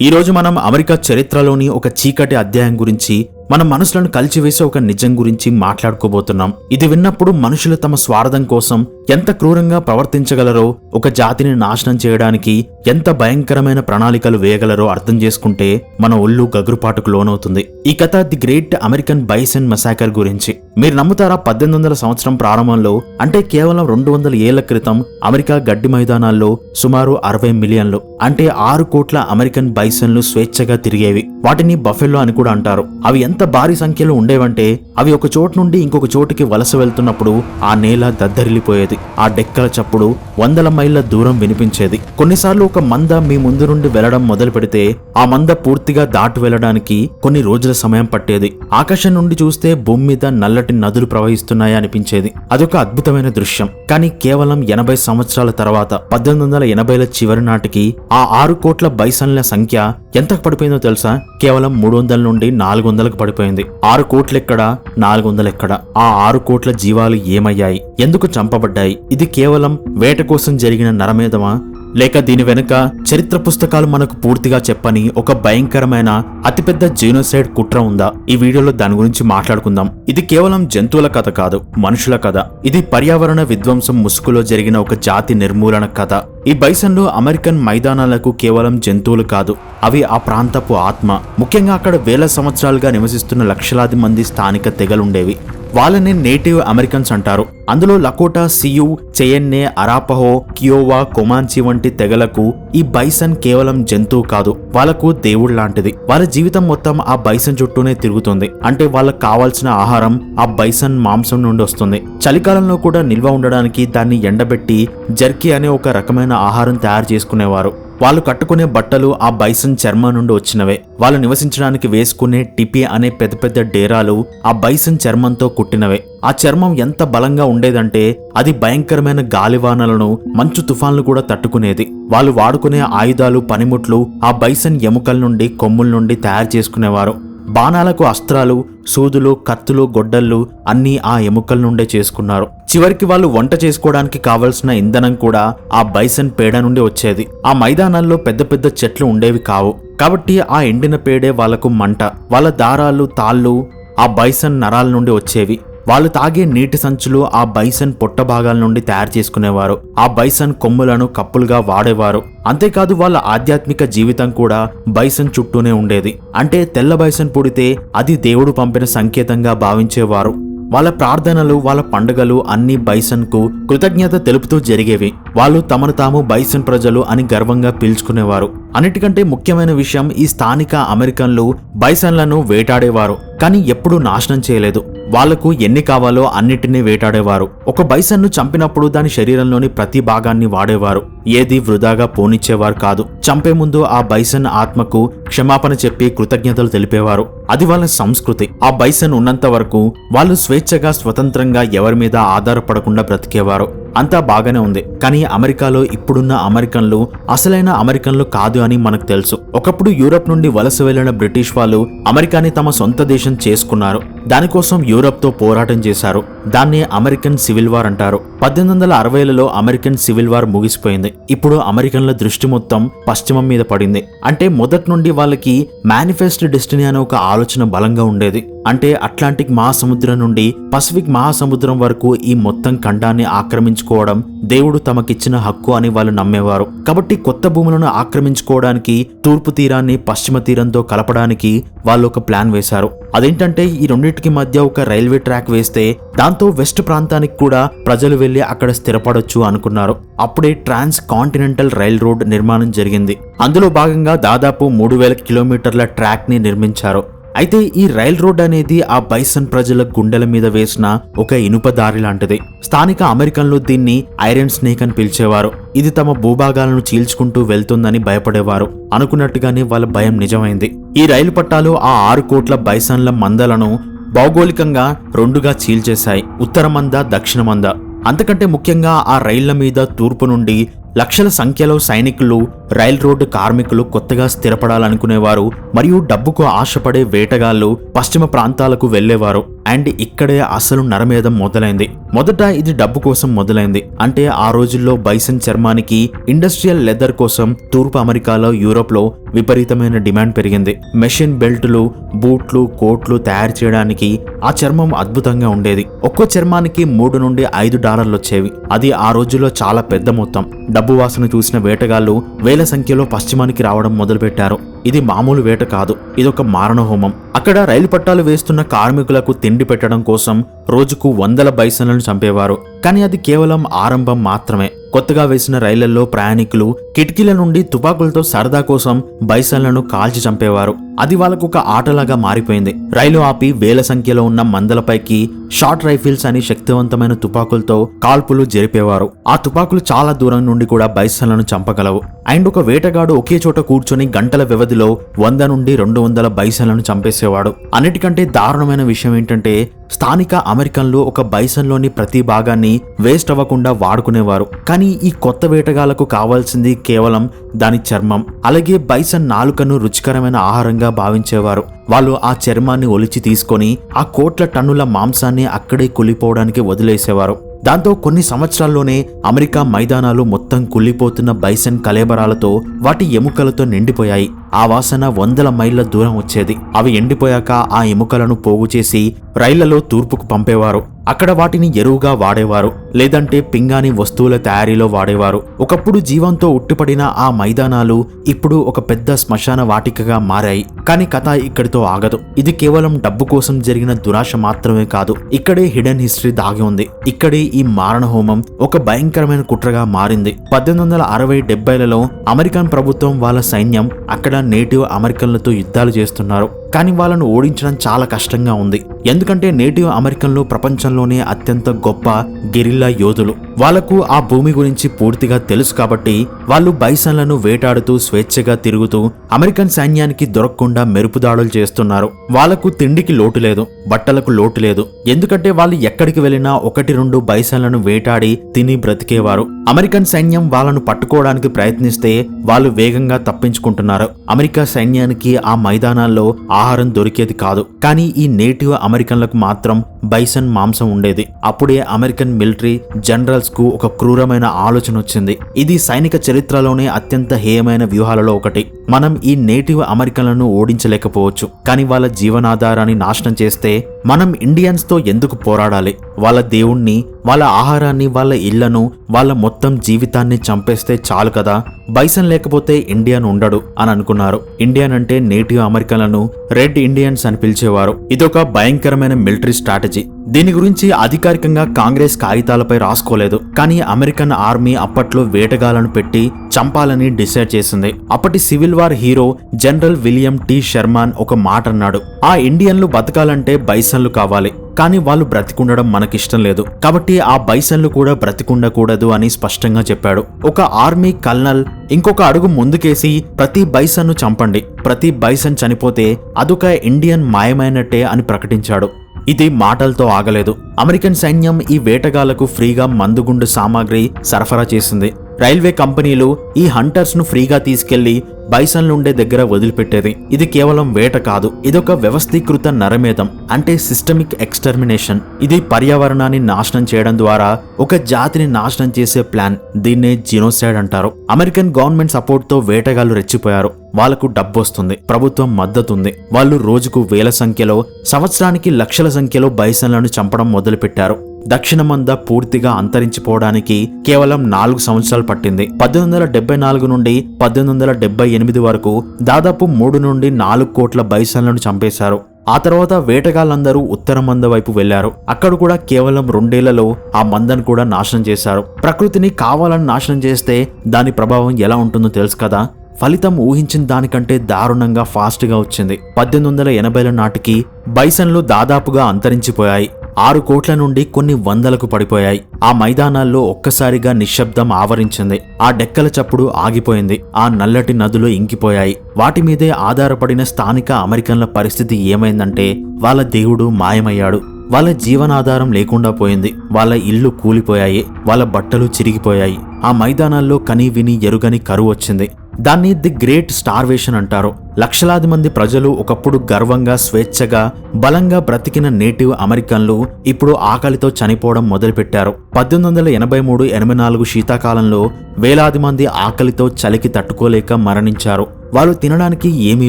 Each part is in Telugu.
ఈరోజు మనం అమెరికా చరిత్రలోని ఒక చీకటి అధ్యాయం గురించి మన మనసులను కలిచివేసే ఒక నిజం గురించి మాట్లాడుకోబోతున్నాం. ఇది విన్నప్పుడు మనుషులు తమ స్వార్థం కోసం ఎంత క్రూరంగా ప్రవర్తించగలరో ఒక జాతిని నాశనం చేయడానికి ఎంత భయంకరమైన ప్రణాళికలు వేయగలరో అర్థం చేసుకుంటే మన ఒళ్ళు గగురుపాటుకు లోనవుతుంది. ఈ కథ the great American bison massacre గురించి. మీరు నమ్ముతారా పద్దెనిమిది వందల సంవత్సరం ప్రారంభంలో అంటే కేవలం రెండు వందల ఏళ్ళ క్రితం అమెరికా గడ్డి మైదానాల్లో సుమారు అరవై మిలియన్లు అంటే ఆరు కోట్ల అమెరికన్ బైసన్లు స్వేచ్ఛగా తిరిగేవి. వాటిని బఫెల్లో అని కూడా అంటారు. అవి ఎంత ఎంత భారీ సంఖ్యలో ఉండేవంటే అవి ఒక చోటు నుండి ఇంకొక చోటుకి వలస వెళ్తున్నప్పుడు ఆ నేల దద్దరిల్లిపోయేది. ఆ డెక్కల చప్పుడు వందల మైళ్ళ దూరం వినిపించేది. కొన్నిసార్లు ఒక మంద మీ ముందు నుండి వెళ్ళడం మొదలు పెడితే ఆ మంద పూర్తిగా దాటు వెళ్ళడానికి కొన్ని రోజుల సమయం పట్టేది. ఆకాశం నుండి చూస్తే భూమి మీద నల్లటి నదులు ప్రవహిస్తున్నాయా అనిపించేది. అదొక అద్భుతమైన దృశ్యం. కానీ కేవలం ఎనభై సంవత్సరాల తర్వాత పద్దెనిమిది వందల ఎనభైల చివరి నాటికి ఆ ఆరు కోట్ల బైసన్ల సంఖ్య ఎంతకు పడిపోయిందో తెలుసా? కేవలం మూడు వందల నుండి నాలుగు వందలకు పడిపోయింది. ఆరు కోట్లు ఎక్కడ నాలుగు వందలు ఎక్కడ ఆ ఆరు కోట్ల జీవాలు ఏమయ్యాయి? ఎందుకు చంపబడ్డాయి? ఇది కేవలం వేట కోసం జరిగిన నరమేధమా? లేక దీని వెనుక చరిత్ర పుస్తకాలు మనకు పూర్తిగా చెప్పని ఒక భయంకరమైన అతిపెద్ద జీనోసైడ్ కుట్ర ఉందా? ఈ వీడియోలో దాని గురించి మాట్లాడుకుందాం. ఇది కేవలం జంతువుల కథ కాదు మనుషుల కథ. ఇది పర్యావరణ విధ్వంసం ముసుగులో జరిగిన ఒక జాతి నిర్మూలన కథ. ఈ బైసన్లు అమెరికన్ మైదానాలకు కేవలం జంతువులు కాదు అవి ఆ ప్రాంతపు ఆత్మ. ముఖ్యంగా అక్కడ వేల సంవత్సరాలుగా నివసిస్తున్న లక్షలాది మంది స్థానిక తెగలుండేవి. వాళ్ళని నేటివ్ అమెరికన్స్ అంటారు. అందులో లకోటా సియు చెయన్నే అరాపహో కియోవా కొమాంచి వంటి తెగలకు ఈ బైసన్ కేవలం జంతువు కాదు వాళ్ళకు దేవుడు లాంటిది. వాళ్ళ జీవితం మొత్తం ఆ బైసన్ చుట్టూనే తిరుగుతుంది. అంటే వాళ్ళకు కావాల్సిన ఆహారం ఆ బైసన్ మాంసం నుండి వస్తుంది. చలికాలంలో కూడా నిల్వ ఉండడానికి దాన్ని ఎండబెట్టి జర్కీ అనే ఒక రకమైన ఆహారం తయారు చేసుకునేవారు. వాళ్ళు కట్టుకునే బట్టలు ఆ బైసన్ చర్మం నుండి వచ్చినవే. వాళ్ళు నివసించడానికి వేసుకునే టిపి అనే పెద్ద పెద్ద డేరాలు ఆ బైసన్ చర్మంతో కుట్టినవే. ఆ చర్మం ఎంత బలంగా ఉండేదంటే అది భయంకరమైన గాలివానలను మంచు తుఫాన్లు కూడా తట్టుకునేది. వాళ్ళు వాడుకునే ఆయుధాలు పనిముట్లు ఆ బైసన్ ఎముకల నుండి కొమ్ముల నుండి తయారు చేసుకునేవారు. బాణాలకు అస్త్రాలు సూదులు కత్తులు గొడ్డళ్ళు అన్నీ ఆ ఎముకల నుండే చేసుకున్నారు. చివరికి వాళ్ళు వంట చేసుకోవడానికి కావలసిన ఇంధనం కూడా ఆ బైసన్ పేడ నుండి వచ్చేది. ఆ మైదానాల్లో పెద్ద పెద్ద చెట్లు ఉండేవి కావు. కాబట్టి ఆ ఎండిన పేడే వాళ్ళకు మంట. వాళ్ళ దారాలు తాళ్ళు ఆ బైసన్ నరాల నుండి వచ్చేవి. వాళ్ళు తాగే నీటి సంచులు ఆ బైసన్ పొట్ట భాగాల నుండి తయారు చేసుకునేవారు. ఆ బైసన్ కొమ్ములను కప్పులుగా వాడేవారు. అంతేకాదు వాళ్ళ ఆధ్యాత్మిక జీవితం కూడా బైసన్ చుట్టూనే ఉండేది. అంటే తెల్ల బైసన్ పుడితే అది దేవుడు పంపిన సంకేతంగా భావించేవారు. వాళ్ళ ప్రార్థనలు వాళ్ళ పండుగలు అన్ని బైసన్కు కృతజ్ఞత తెలుపుతూ జరిగేవి. వాళ్ళు తమను తాము బైసన్ ప్రజలు అని గర్వంగా పీల్చుకునేవారు. అన్నిటికంటే ముఖ్యమైన విషయం ఈ స్థానిక అమెరికన్లు బైసన్లను వేటాడేవారు. కానీ ఎప్పుడూ నాశనం చేయలేదు. వాళ్ళకు ఎన్ని కావాలో అన్నిటినీ వేటాడేవారు. ఒక బైసన్ను చంపినప్పుడు దాని శరీరంలోని ప్రతి భాగాన్ని వాడేవారు. ఏది వృధాగా పోనిచ్చేవారు కాదు. చంపే ముందు ఆ బైసన్ ఆత్మకు క్షమాపణ చెప్పి కృతజ్ఞతలు తెలిపేవారు. అది వాళ్ళ సంస్కృతి. ఆ బైసన్ ఉన్నంత వరకు వాళ్ళు స్వేచ్ఛగా స్వతంత్రంగా ఎవరి మీద ఆధారపడకుండా బ్రతికేవారు. అంతా బాగానే ఉంది. కానీ అమెరికాలో ఇప్పుడున్న అమెరికన్లు అసలైన అమెరికన్లు కాదు అని మనకు తెలుసు. ఒకప్పుడు యూరప్ నుండి వలస వెళ్ళిన బ్రిటిష్ వాళ్ళు అమెరికాని తమ సొంత దేశం చేసుకున్నారు. దానికోసం యూరప్తో పోరాటం చేశారు. దాన్ని అమెరికన్ సివిల్ వార్ అంటారు. పద్దెనిమిది వందల అరవైలలో అమెరికన్ సివిల్ వార్ ముగిసిపోయింది. ఇప్పుడు అమెరికన్ల దృష్టి మొత్తం పశ్చిమం మీద పడింది. అంటే మొదటి నుండి వాళ్ళకి మేనిఫెస్ట్ డెస్టినీ అనే ఒక ఆలోచన బలంగా ఉండేది. అంటే అట్లాంటిక్ మహాసముద్రం నుండి పసిఫిక్ మహాసముద్రం వరకు ఈ మొత్తం ఖండాన్ని ఆక్రమించుకోవడం దేవుడు తమకిచ్చిన హక్కు అని వాళ్ళు నమ్మేవారు. కాబట్టి కొత్త భూములను ఆక్రమించుకోవడానికి తూర్పు తీరాన్ని పశ్చిమ తీరంతో కలపడానికి వాళ్ళు ఒక ప్లాన్ వేశారు. అదేంటంటే ఈ రెండింటికి మధ్య ఒక రైల్వే ట్రాక్ వేస్తే దాంతో వెస్ట్ ప్రాంతానికి కూడా ప్రజలు వెళ్ళి అక్కడ స్థిరపడొచ్చు అనుకున్నారు. అప్పుడే ట్రాన్స్ కాంటినెంటల్ రైల్ రోడ్ నిర్మాణం జరిగింది. అందులో భాగంగా దాదాపు మూడు వేల కిలోమీటర్ల ట్రాక్ని నిర్మించారు. అయితే ఈ రైల్ రోడ్ అనేది ఆ బైసన్ ప్రజల గుండెల మీద వేసిన ఒక ఇనుప దారి లాంటిది. స్థానిక అమెరికన్లు దీన్ని ఐరన్ స్నేక్ అని పిలిచేవారు. ఇది తమ భూభాగాలను చీల్చుకుంటూ వెళ్తుందని భయపడేవారు. అనుకున్నట్టుగానే వాళ్ళ భయం నిజమైంది. ఈ రైలు పట్టాలు ఆ ఆరు కోట్ల బైసన్ల మందలను భౌగోళికంగా రెండుగా చీల్చేశాయి. ఉత్తర మంద దక్షిణ మంద. అంతకంటే ముఖ్యంగా ఆ రైళ్ళ మీద తూర్పు నుండి లక్షల సంఖ్యలో సైనికులు రైల్ రోడ్డు కార్మికులు కొత్తగా స్థిరపడాలనుకునేవారు మరియు డబ్బుకు ఆశపడే వేటగాళ్ళు పశ్చిమ ప్రాంతాలకు వెళ్ళేవారు అండ్ ఇక్కడే అసలు నరమేధం మొదలైంది. మొదట ఇది డబ్బు కోసం మొదలైంది. అంటే ఆ రోజుల్లో బైసన్ చర్మానికి ఇండస్ట్రియల్ లెదర్ కోసం తూర్పు అమెరికాలో యూరోప్లో విపరీతమైన డిమాండ్ పెరిగింది. మెషిన్ బెల్టులు బూట్లు కోట్లు తయారు చేయడానికి ఆ చర్మం అద్భుతంగా ఉండేది. ఒక్కో చర్మానికి మూడు నుండి ఐదు డాలర్లు వచ్చేవి. అది ఆ రోజుల్లో చాలా పెద్ద మొత్తం. డబ్బు వాసన చూసిన వేటగాళ్ళు వేల సంఖ్యలో పశ్చిమానికి రావడం మొదలుపెట్టారు. ఇది మామూలు వేట కాదు ఇదొక మారణహోమం. అక్కడ రైలు పట్టాలు వేస్తున్న కార్మికులకు తిండి పెట్టడం కోసం రోజుకు వందల బైసన్లను చంపేవారు. కానీ అది కేవలం ఆరంభం మాత్రమే. కొత్తగా వేసిన రైళ్ళలో ప్రయాణికులు కిటికీల నుండి తుపాకులతో సరదా కోసం బైసన్లను కాల్చి చంపేవారు. అది వాళ్ళకు ఒక ఆటలాగా మారిపోయింది. రైలు ఆపి వేల సంఖ్యలో ఉన్న మందలపైకి షార్ట్ రైఫిల్స్ అని శక్తివంతమైన తుపాకులతో కాల్పులు జరిపేవారు. ఆ తుపాకులు చాలా దూరం నుండి కూడా బైసన్లను చంపగలవు. అండ్ ఒక వేటగాడు ఒకే చోట కూర్చొని గంటల వ్యవధిలో వంద నుండి రెండు వందల బైసన్లను చంపేసేవాడు. అన్నిటికంటే దారుణమైన విషయం ఏంటంటే స్థానిక అమెరికన్లు ఒక బైసన్లోని ప్రతి భాగాన్ని వేస్ట్ అవ్వకుండా వాడుకునేవారు. కానీ ఈ కొత్త వేటగాళ్ళకు కావాల్సింది కేవలం దాని చర్మం. అలాగే బైసన్ నాలుకను రుచికరమైన ఆహారంగా భావించేవారు. వాళ్ళు ఆ చర్మాన్ని ఒలిచి తీసుకొని ఆ కోట్ల టన్నుల మాంసాన్ని అక్కడే కులిపోవడానికి వదిలేసేవారు. దాంతో కొన్ని సంవత్సరాల్లోనే అమెరికా మైదానాలు మొత్తం కుళ్ళిపోతున్న బైసన్ కలేబరాలతో వాటి ఎముకలతో నిండిపోయాయి. ఆ వాసన వందల మైళ్ళ దూరం వచ్చేది. అవి ఎండిపోయాక ఆ ఎముకలను పోగు చేసి రైళ్ళలో తూర్పుకు పంపేవారు. అక్కడ వాటిని ఎరువుగా వాడేవారు లేదంటే పింగాణి వస్తువుల తయారీలో వాడేవారు. ఒకప్పుడు జీవంతో ఉట్టిపడిన ఆ మైదానాలు ఇప్పుడు ఒక పెద్ద శ్మశాన వాటికగా మారాయి. కానీ కథ ఇక్కడితో ఆగదు. ఇది కేవలం డబ్బు కోసం జరిగిన దురాశ మాత్రమే కాదు. ఇక్కడే హిడెన్ హిస్టరీ దాగి ఉంది. ఇక్కడే ఈ మారణ హోమం ఒక భయంకరమైన కుట్రగా మారింది. పద్దెనిమిది వందల అరవై డెబ్బైలలో అమెరికన్ ప్రభుత్వం వాళ్ళ సైన్యం అక్కడ నేటివ్ అమెరికన్లతో యుద్ధాలు చేస్తున్నారు. కానీ వాళ్ళను ఓడించడం చాలా కష్టంగా ఉంది. ఎందుకంటే నేటివ్ అమెరికన్లు ప్రపంచంలోనే అత్యంత గొప్ప గెరిల్లా యోధులు. వాళ్ళకు ఆ భూమి గురించి పూర్తిగా తెలుసు కాబట్టి వాళ్ళు బైసన్లను వేటాడుతూ స్వేచ్ఛగా తిరుగుతూ అమెరికన్ సైన్యానికి దొరకకుండా మెరుపుదాడులు చేస్తున్నారు. వాళ్ళకు తిండికి లోటు లేదు బట్టలకు లోటు లేదు. ఎందుకంటే వాళ్ళు ఎక్కడికి వెళ్ళినా ఒకటి రెండు బైసన్లను వేటాడి తిని బ్రతికేవారు. అమెరికన్ సైన్యం వాళ్ళను పట్టుకోవడానికి ప్రయత్నిస్తే వాళ్ళు వేగంగా తప్పించుకుంటున్నారు. అమెరికా సైన్యానికి ఆ మైదానాల్లో ఆహారం దొరికేది కాదు. కానీ ఈ నేటివ్ అమెరికన్లకు మాత్రం బైసన్ మాంసం ఉండేది. అప్పుడే అమెరికన్ మిలిటరీ జనరల్స్ కు ఒక క్రూరమైన ఆలోచన వచ్చింది. ఇది సైనిక చరిత్రలోనే అత్యంత హేయమైన వ్యూహాలలో ఒకటి. మనం ఈ నేటివ్ అమెరికన్లను ఓడించలేకపోవచ్చు. కానీ వాళ్ళ జీవనాధారాన్ని నాశనం చేస్తే మనం ఇండియన్స్తో ఎందుకు పోరాడాలి? వాళ్ళ దేవుణ్ణి వాళ్ళ ఆహారాన్ని వాళ్ళ ఇళ్ళను వాళ్ళ మొత్తం జీవితాన్ని చంపేస్తే చాలు కదా? బైసన్ లేకపోతే ఇండియన్ ఉండడు అని అనుకున్నారు. ఇండియన్ అంటే నేటివ్ అమెరికన్లను రెడ్ ఇండియన్స్ అని పిలిచేవారు. ఇదొక భయంకరమైన మిలిటరీ స్ట్రాటజీ. దీని గురించి అధికారికంగా కాంగ్రెస్ కాగితాలపై రాసుకోలేదు. కానీ అమెరికన్ ఆర్మీ అప్పట్లో వేటగాళ్ళను పెట్టి చంపాలని డిసైడ్ చేసింది. అప్పటి civil war hero general William T. Sherman ఒక మాట అన్నాడు ఆ ఇండియన్లు బతకాలంటే బైసన్లు కావాలి. కానీ వాళ్ళు బ్రతికుండడం మనకిష్టం లేదు. కాబట్టి ఆ బైసన్లు కూడా బ్రతికుండకూడదు అని స్పష్టంగా చెప్పాడు. ఒక ఆర్మీ కల్నల్ ఇంకొక అడుగు ముందుకేసి ప్రతి బైసన్ను చంపండి. ప్రతి బైసన్ చనిపోతే అదొక ఇండియన్ మాయమైనట్టే అని ప్రకటించాడు. ఇది మాటలతో ఆగలేదు. అమెరికన్ సైన్యం ఈ వేటగాళ్ళకు ఫ్రీగా మందుగుండు సామాగ్రి సరఫరా చేసింది. రైల్వే కంపెనీలు ఈ హంటర్స్ను ఫ్రీగా తీసుకెళ్ళి బైసన్లుండే దగ్గర వదిలిపెట్టేది. ఇది కేవలం వేట కాదు ఇదొక వ్యవస్థీకృత నరమేధం అంటే సిస్టమిక్ ఎక్స్టర్మినేషన్. ఇది పర్యావరణాన్ని నాశనం చేయడం ద్వారా ఒక జాతిని నాశనం చేసే ప్లాన్ దీన్నే జినోసైడ్ అంటారు. అమెరికన్ గవర్నమెంట్ సపోర్ట్తో వేటగాళ్ళు రెచ్చిపోయారు. వాళ్ళకు డబ్బొస్తుంది ప్రభుత్వం మద్దతు ఉంది వాళ్ళు రోజుకు వేల సంఖ్యలో సంవత్సరానికి లక్షల సంఖ్యలో బైసన్లను చంపడం మొదలుపెట్టారు. దక్షిణమంద పూర్తిగా అంతరించిపోవడానికి కేవలం నాలుగు సంవత్సరాలు పట్టింది. పద్దెనిమిది వందల డెబ్బై నాలుగు నుండి పద్దెనిమిది వందల డెబ్బై ఎనిమిది వరకు దాదాపు మూడు నుండి నాలుగు కోట్ల బైసన్లను చంపేశారు. ఆ తర్వాత వేటగాళ్ళందరూ ఉత్తర మంద వైపు వెళ్ళారు అక్కడ కూడా కేవలం రెండేళ్ళలో ఆ మందను కూడా నాశనం చేశారు. ప్రకృతిని కావాలని నాశనం చేస్తే దాని ప్రభావం ఎలా ఉంటుందో తెలుసు కదా? ఫలితం ఊహించిన దానికంటే దారుణంగా ఫాస్ట్గా వచ్చింది. పద్దెనిమిది వందల ఎనభైల నాటికి బైసన్లు దాదాపుగా అంతరించిపోయాయి. ఆరు కోట్ల నుండి కొన్ని వందలకు పడిపోయాయి. ఆ మైదానాల్లో ఒక్కసారిగా నిశ్శబ్దం ఆవరించింది. ఆ డెక్కల చప్పుడు ఆగిపోయింది. ఆ నల్లటి నదులు ఇంకిపోయాయి. వాటి మీదే ఆధారపడిన స్థానిక అమెరికన్ల పరిస్థితి ఏమైందంటే వాళ్ళ దేవుడు మాయమయ్యాడు. వాళ్ళ జీవనాధారం లేకుండా పోయింది. వాళ్ళ ఇల్లు కూలిపోయాయి. వాళ్ళ బట్టలు చిరిగిపోయాయి. ఆ మైదానాల్లో కని విని ఎరుగని కరువు వచ్చింది. దాన్ని ది గ్రేట్ స్టార్వేషన్ అంటారు. లక్షలాది మంది ప్రజలు ఒకప్పుడు గర్వంగా స్వేచ్ఛగా బలంగా బ్రతికిన నేటివ్ అమెరికన్లు ఇప్పుడు ఆకలితో చనిపోవడం మొదలుపెట్టారు. పద్దెనిమిది వందల ఎనభై మూడు ఎనభై నాలుగు శీతాకాలంలో వేలాది మంది ఆకలితో చలికి తట్టుకోలేక మరణించారు. వాళ్ళు తినడానికి ఏమీ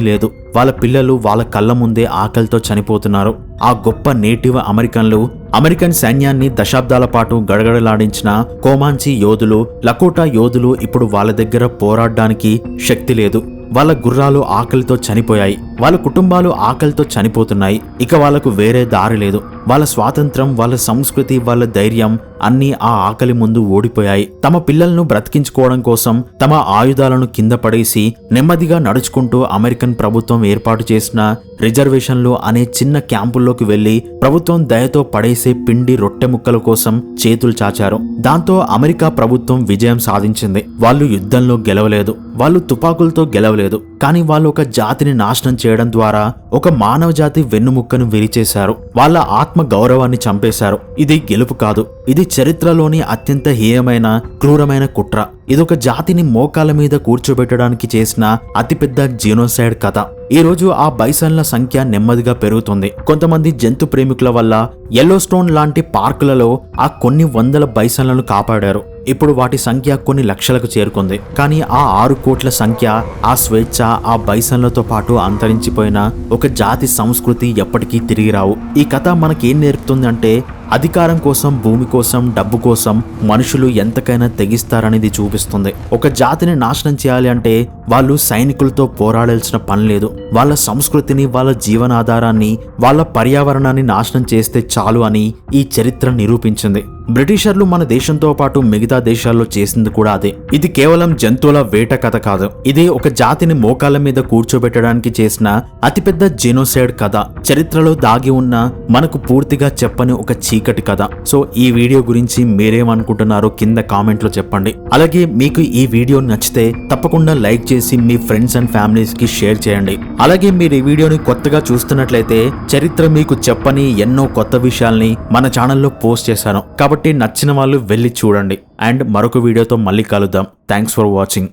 లేదు. వాళ్ళ పిల్లలు వాళ్ళ కళ్ళ ముందే ఆకలితో చనిపోతున్నారు. ఆ గొప్ప నేటివ్ అమెరికన్లు అమెరికన్ సైన్యాన్ని దశాబ్దాల పాటు గడగడలాడించిన కోమాంచి యోధులు లకోటా యోధులు ఇప్పుడు వాళ్ళ దగ్గర పోరాడడానికి శక్తి లేదు. వాళ్ళ గుర్రాలు ఆకలితో చనిపోయాయి. వాళ్ళ కుటుంబాలు ఆకలితో చనిపోతున్నాయి. ఇక వాళ్ళకు వేరే దారి లేదు. వాళ్ళ స్వాతంత్రం వాళ్ళ సంస్కృతి వాళ్ళ ధైర్యం అన్నీ ఆ ఆకలి ముందు ఓడిపోయాయి. తమ పిల్లలను బ్రతికించుకోవడం కోసం తమ ఆయుధాలను కింద పడేసి నెమ్మదిగా నడుచుకుంటూ అమెరికన్ ప్రభుత్వం ఏర్పాటు చేసిన రిజర్వేషన్లు అనే చిన్న క్యాంపుల్లోకి వెళ్ళి ప్రభుత్వం దయతో పడేసే పిండి రొట్టె ముక్కల కోసం చేతులు చాచారు. దాంతో అమెరికా ప్రభుత్వం విజయం సాధించింది. వాళ్ళు యుద్ధంలో గెలవలేదు. వాళ్ళు తుపాకులతో గెలవలేదు. కానీ వాళ్ళు ఒక జాతిని నాశనం చేయడం ద్వారా ఒక మానవ జాతి వెన్నుముక్కను విరిచేశారు. వాళ్ళ ఆత్మ గౌరవాన్ని చంపేశారు. ఇది గెలుపు కాదు. ఇది చరిత్రలోని అత్యంత హీయమైన క్రూరమైన కుట్ర. ఇదొక జాతిని మోకాల మీద కూర్చోబెట్టడానికి చేసిన అతిపెద్ద జీనోసైడ్ కథ. ఈ రోజు ఆ బైసన్ల సంఖ్య నెమ్మదిగా పెరుగుతుంది. కొంతమంది జంతు ప్రేమికుల వల్ల ఎల్లోస్టోన్ లాంటి పార్కులలో ఆ కొన్ని వందల బైసన్లను కాపాడారు. ఇప్పుడు వాటి సంఖ్య కొన్ని లక్షలకు చేరుకుంది. కానీ ఆ ఆరు కోట్ల సంఖ్య ఆ స్వేచ్ఛ ఆ బైసన్లతో పాటు అంతరించిపోయిన ఒక ఒక జాతి సంస్కృతి ఎప్పటికీ తిరిగి రావు. ఈ కథ మనకేం నేర్పుతుందంటే అధికారం కోసం భూమి కోసం డబ్బు కోసం మనుషులు ఎంతకైనా తెగిస్తారనేది చూపిస్తుంది. ఒక జాతిని నాశనం చేయాలి అంటే వాళ్ళు సైనికులతో పోరాడాల్సిన పని లేదు. వాళ్ళ సంస్కృతిని వాళ్ళ జీవనాధారాన్ని వాళ్ళ పర్యావరణాన్ని నాశనం చేస్తే చాలు అని ఈ చరిత్ర నిరూపించింది. బ్రిటిషర్లు మన దేశంతో పాటు మిగతా దేశాల్లో చేసింది కూడా అదే. ఇది కేవలం జంతువుల వేట కథ కాదు. ఇది ఒక జాతిని మోకాళ్ళ మీద కూర్చోబెట్టడానికి చేసిన అతిపెద్ద జెనోసైడ్ కథ. చరిత్రలో దాగి ఉన్న మనకు పూర్తిగా చెప్పని ఒక చీకటి కథ. సో ఈ వీడియో గురించి మీరేమనుకుంటున్నారో కింద కామెంట్లో చెప్పండి. అలాగే మీకు ఈ వీడియో నచ్చితే తప్పకుండా లైక్ చేసి మీ ఫ్రెండ్స్ అండ్ ఫ్యామిలీస్కి షేర్ చేయండి. అలాగే మీరు ఈ వీడియోని కొత్తగా చూస్తున్నట్లయితే చరిత్ర మీకు చెప్పని ఎన్నో కొత్త విషయాల్ని మన ఛానల్లో పోస్ట్ చేశాను. కాబట్టి నచ్చిన వాళ్ళు వెళ్ళి చూడండి. అండ్ మరొక వీడియోతో మళ్ళీ కలుద్దాం. Thanks for watching